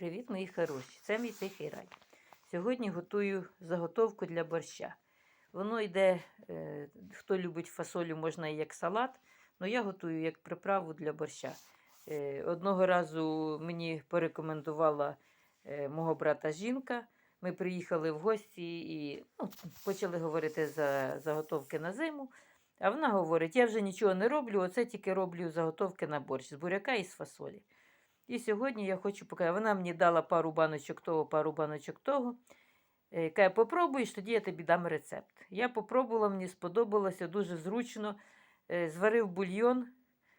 Привіт, мої хороші! Це мій тихий рай. Сьогодні готую заготовку для борща. Воно йде, е, хто любить фасолю, можна і як салат, але я готую як приправу для борща. Е, одного разу мені порекомендувала е, мого брата жінка. Ми приїхали в гості і ну, почали говорити за заготовки на зиму. А вона говорить: я вже нічого не роблю, оце тільки роблю заготовки на борщ з буряка і з фасолі. І сьогодні я хочу показати. Вона мені дала пару баночок того, пару баночок того. Е, Каже, попробуєш, тоді я тобі дам рецепт. Я попробувала, мені сподобалося дуже зручно. Е, Зварив бульйон,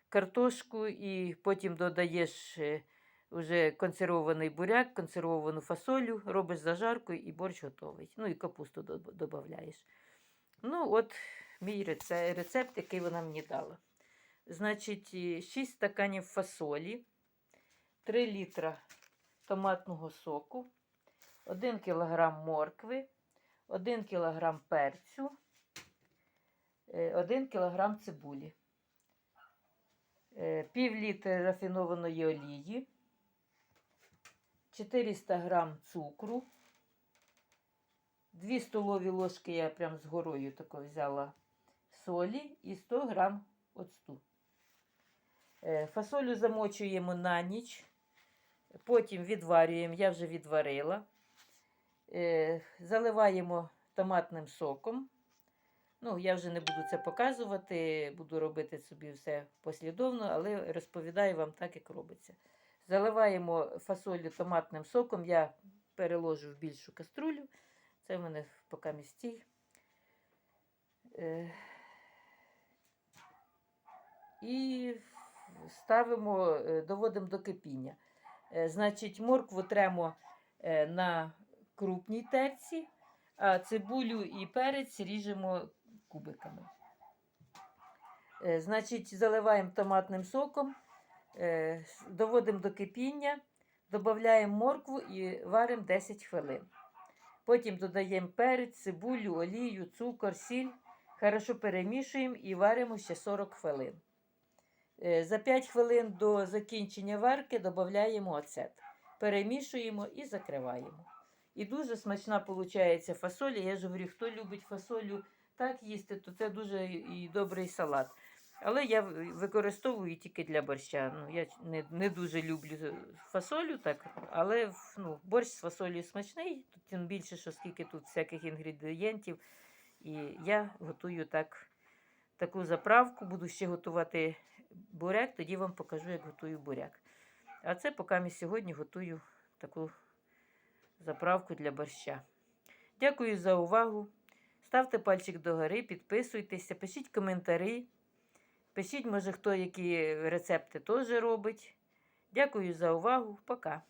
картошку і потім додаєш е, уже консервований буряк, консервовану фасолю, робиш зажарку і борщ готовий. Ну і капусту додаєш. Ну, от мій рецепт, рецепт, який вона мені дала. Значить, 6 стаканів фасолі. 3 літра томатного соку, 1 кг моркви, 1 кг перцю, 1 кг цибулі, е, пів літра рафінованої олії, 400 г цукру, 2 столові ложки я прям з горою тако взяла солі і 100 г оцту. Е, Фасолю замочуємо на ніч, потім відварюємо, я вже відварила. Е, Заливаємо томатним соком. Ну, я вже не буду це показувати, буду робити собі все послідовно, але розповідаю вам так, як робиться. Заливаємо фасолю томатним соком, я переложу в більшу каструлю. Це в мене поки містій. Е, І ставимо, е, доводимо до кипіння. Е, Значить, моркву тремо е, на крупній терці, а цибулю і перець ріжемо кубиками. Е, Значить, заливаємо томатним соком, доводимо до кипіння, додаємо моркву і варимо 10 хвилин. Потім додаємо перець, цибулю, олію, цукор, сіль. Хорошо перемішуємо і варимо ще 40 хвилин. Е, За 5 хвилин до закінчення варки додаємо оцет. Перемішуємо і закриваємо. І дуже смачна виходить фасоля. Я ж говорю, хто любить фасолю так їсти, то це дуже і добрий салат. Але я використовую тільки для борща. Ну, Я не, не дуже люблю фасолю, так, але ну, борщ з фасолею смачний, тим більше, що скільки тут всяких інгредієнтів. І я готую так, таку заправку, буду ще готувати буряк, тоді вам покажу, як готую буряк. А це поки ми сьогодні готую таку заправку для борща. Дякую за увагу. Ставте пальчик догори, підписуйтеся, пишіть коментарі. Пишіть, може, хто які рецепти теж робить. Дякую за увагу. Пока.